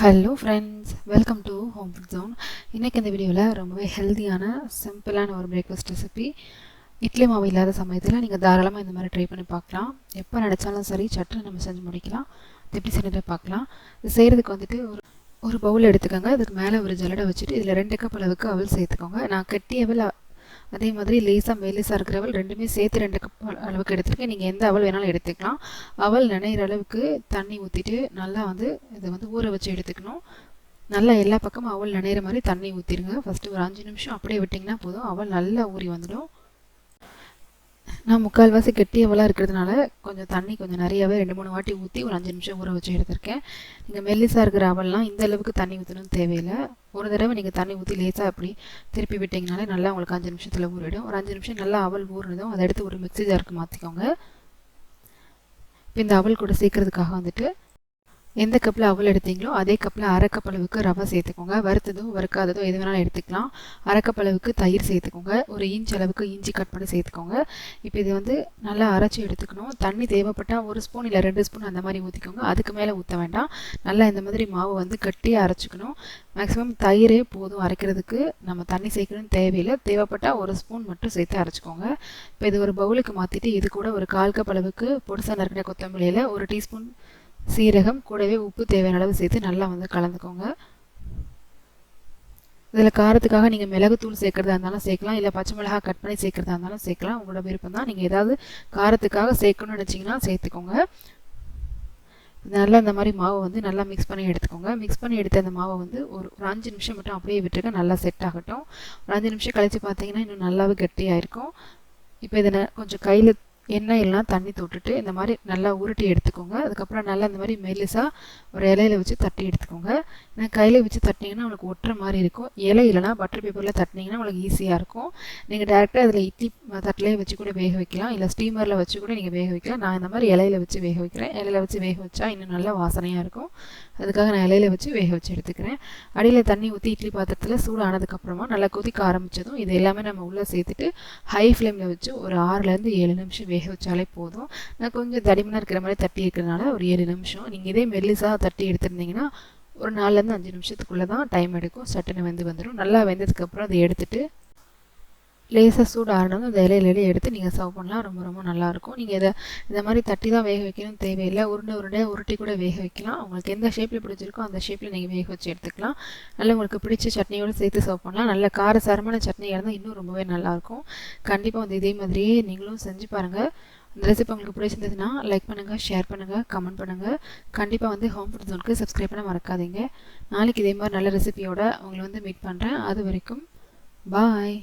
Hello friends welcome to home food zone இன்றைக்கி இந்த வீடியோவில் ரொம்பவே ஹெல்த்தியான சிம்பிளான ஒரு பிரேக்ஃபாஸ்ட் ரெசிபி இட்லி மாவு இல்லாத சமயத்தில் நீங்கள் தாராளமாக இந்த மாதிரி ட்ரை பண்ணி பார்க்கலாம். எப்போ நினச்சாலும் சரி சட்டுன்னு நம்ம செஞ்சு முடிக்கலாம். எப்படி செஞ்சுட்டு பார்க்கலாம். இது செய்கிறதுக்கு வந்துட்டு ஒரு ஒரு பவுல் எடுத்துக்கோங்க. அதுக்கு மேலே ஒரு ஜல்லடை வச்சுட்டு இதில் ரெண்டு கப் அளவுக்கு அவல் சேர்த்துக்கோங்க. நான் கெட்டி அவல் அதே மாதிரி லேசாக மெல்லிசாக இருக்கிற அவள் ரெண்டுமே சேர்த்து ரெண்டு கப் அளவுக்கு எடுத்துருக்கேன். நீங்கள் எந்த அவள் வேணாலும் எடுத்துக்கலாம். அவள் நினைகிற அளவுக்கு தண்ணி ஊற்றிட்டு நல்லா வந்து இதை வந்து ஊற வச்சு எடுத்துக்கணும். நல்லா எல்லா பக்கமும் அவள் நினைகிற மாதிரி தண்ணி ஊற்றிடுங்க ஃபஸ்ட்டு ஒரு அஞ்சு நிமிஷம் அப்படியே விட்டிங்கன்னா போதும். அவள் நல்லா ஊறி வந்துடும். நான் முக்கால்வாசி கெட்டியவளாக இருக்கிறதுனால கொஞ்சம் தண்ணி கொஞ்சம் நிறையாவே ரெண்டு மூணு வாட்டி ஊற்றி ஒரு அஞ்சு நிமிஷம் ஊற வச்சு எடுத்திருக்கேன். நீங்கள் மெல்லிசாக இருக்கிற அவள்லாம் இந்த அளவுக்கு தண்ணி ஊற்றணும்னு தேவையில்லை. ஒரு தடவை நீங்கள் தண்ணி ஊற்றி லேசாக அப்படி திருப்பி விட்டிங்கனாலே நல்லா உங்களுக்கு அஞ்சு நிமிஷத்தில் ஊறிடும். ஒரு அஞ்சு நிமிஷம் நல்லா அவல் ஊறினதும் அதை எடுத்து ஒரு மிக்சி ஜாருக்கு மாற்றிக்கோங்க இப்போ இந்த அவல் கூட சேர்க்கறதுக்காக வந்துட்டு எந்த கப்பில் அவ்வளோ எடுத்தீங்களோ அதே கப்பில் அரைக்கப்பளவுக்கு அளவுக்கு ரவை சேர்த்துக்கோங்க. வறுத்ததும் வறுக்காததும் எது வேணாலும் எடுத்துக்கலாம். அரை அளவுக்கு தயிர் சேர்த்துக்கோங்க. ஒரு இன்ச் அளவுக்கு இஞ்சி கட் பண்ணி சேர்த்துக்கோங்க. இப்போ இது வந்து நல்லா அரைச்சி எடுத்துக்கணும். தண்ணி தேவைப்பட்டால் ஒரு ஸ்பூன் இல்லை ரெண்டு ஸ்பூன் அந்த மாதிரி ஊற்றிக்கோங்க அதுக்கு மேலே ஊற்ற வேண்டாம். நல்லா இந்த மாதிரி மாவு வந்து கட்டியாக அரைச்சிக்கணும். மேக்ஸிமம் தயிரே போதும் அரைக்கிறதுக்கு. நம்ம தண்ணி சேர்க்கணும்னு தேவையில்லை. தேவைப்பட்டால் ஒரு ஸ்பூன் மட்டும் சேர்த்து அரைச்சிக்கோங்க. இப்போ இது ஒரு பவுலுக்கு மாற்றிட்டு இது கூட ஒரு கால் கப் அளவுக்கு பொடிசா நறுக்கிற கொத்தமல்லியில் ஒரு டீஸ்பூன் சீரகம் கூடவே உப்பு தேவையான அளவு சேர்த்து நல்லா வந்து கலந்துக்கோங்க. இதில் காரத்துக்காக நீங்கள் மிளகுத்தூள் சேர்க்குறதா இருந்தாலும் சேர்க்கலாம். இல்லை பச்சை மிளகா கட் பண்ணி சேர்க்குறதா இருந்தாலும் சேர்க்கலாம். உங்களோட விருப்பம் தான் நீங்கள் ஏதாவது காரத்துக்காக சேர்க்கணும்னு நினச்சிங்கன்னா சேர்த்துக்கோங்க. நல்லா இந்த மாதிரி மாவை வந்து நல்லா மிக்ஸ் பண்ணி எடுத்துக்கோங்க. மிக்ஸ் பண்ணி எடுத்த அந்த மாவை வந்து ஒரு ஒரு அஞ்சு நிமிஷம் மட்டும் அப்படியே விட்டுருக்க நல்லா செட் ஆகட்டும். ஒரு அஞ்சு நிமிஷம் கழித்து பார்த்தீங்கன்னா இன்னும் நல்லாவே கட்டியாக இருக்கும் இப்போ இதை கொஞ்சம் கையில் எண்ணெய் எல்லாம் தண்ணி தொட்டுட்டு இந்த மாதிரி நல்லா உருட்டி எடுத்துக்கோங்க. அதுக்கப்புறம் நல்லா இந்த மாதிரி மெலிசாக ஒரு இலையில வச்சு தட்டி எடுத்துக்கோங்க. ஏன்னா கையில் வச்சு தட்டினீங்கன்னா உங்களுக்கு ஒட்டுற மாதிரி இருக்கும். இலை இல்லைனா பட்டர் பேப்பரில் தட்டினீங்கன்னா உங்களுக்கு ஈஸியாக இருக்கும். நீங்கள் டேரெக்டாக அதில் இட்லி தட்டிலே வச்சு கூட வேக வைக்கலாம். இல்லை ஸ்டீமரில் வச்சு கூட நீங்கள் வேக வைக்கலாம். நான் இந்த மாதிரி இலையில வச்சு வேக வைக்கிறேன். இலையில வச்சு வேக வச்சா இன்னும் நல்லா வாசனையாக இருக்கும். அதுக்காக நான் இலையில வச்சு வேக வச்சு எடுத்துக்கிறேன். அடியில் தண்ணி ஊற்றி இட்லி பாத்திரத்தில் சூடானதுக்கப்புறமா நல்லா கொதிக்க ஆரம்பித்ததும் இது எல்லாமே நம்ம உள்ளே சேர்த்துட்டு ஹை ஃப்ளேமில் வச்சு ஒரு ஆறுலேருந்து ஏழு நிமிஷம் வேக வச்சாலே போதும். நான் கொஞ்சம் தடிமனாக இருக்கிற மாதிரி தட்டி இருக்கிறதுனால ஒரு ஏழு நிமிஷம். நீங்கள் இதே மெல்லிசாக தட்டி எடுத்துருந்தீங்கன்னா ஒரு நாலுலேருந்து அஞ்சு நிமிஷத்துக்குள்ளே தான் டைம் எடுக்கும். சட்டுன்னு வெந்து வந்துடும் நல்லா வெந்ததுக்கப்புறம் அதை எடுத்துகிட்டு லேசாக சூடு ஆறினதும் அந்த இலையில எடுத்து நீங்கள் சர்வ் பண்ணலாம். ரொம்ப ரொம்ப நல்லாயிருக்கும். நீங்கள் இதை இந்த மாதிரி தட்டி தான் வேக வைக்கணும்னு தேவையில்லை. உருண்டை உருண்டையாக உருட்டி கூட வேக வைக்கலாம். உங்களுக்கு எந்த ஷேப்பில் பிடிச்சிருக்கோ அந்த ஷேப்பில் நீங்கள் வேக வச்சு எடுத்துக்கலாம். நல்லா உங்களுக்கு பிடிச்ச சட்னியோடு சேர்த்து சர்வ் பண்ணலாம். நல்ல காரசாரமான சட்னியாக இருந்தால் இன்னும் ரொம்பவே நல்லாயிருக்கும். கண்டிப்பாக வந்து இதே மாதிரியே நீங்களும் செஞ்சு பாருங்கள் இந்த ரெசிபி உங்களுக்கு பிடிச்சிருந்ததுன்னா லைக் பண்ணுங்கள் ஷேர் பண்ணுங்கள் கமெண்ட் பண்ணுங்கள் கண்டிப்பாக வந்து ஹோம் ஃபுட் ஜோனுக்கு சப்ஸ்கிரைப் பண்ண மறக்காதீங்க. நாளைக்கு இதே மாதிரி நல்ல ரெசிபியோட உங்களை வந்து மீட் பண்ணுறேன் அது வரைக்கும் பாய்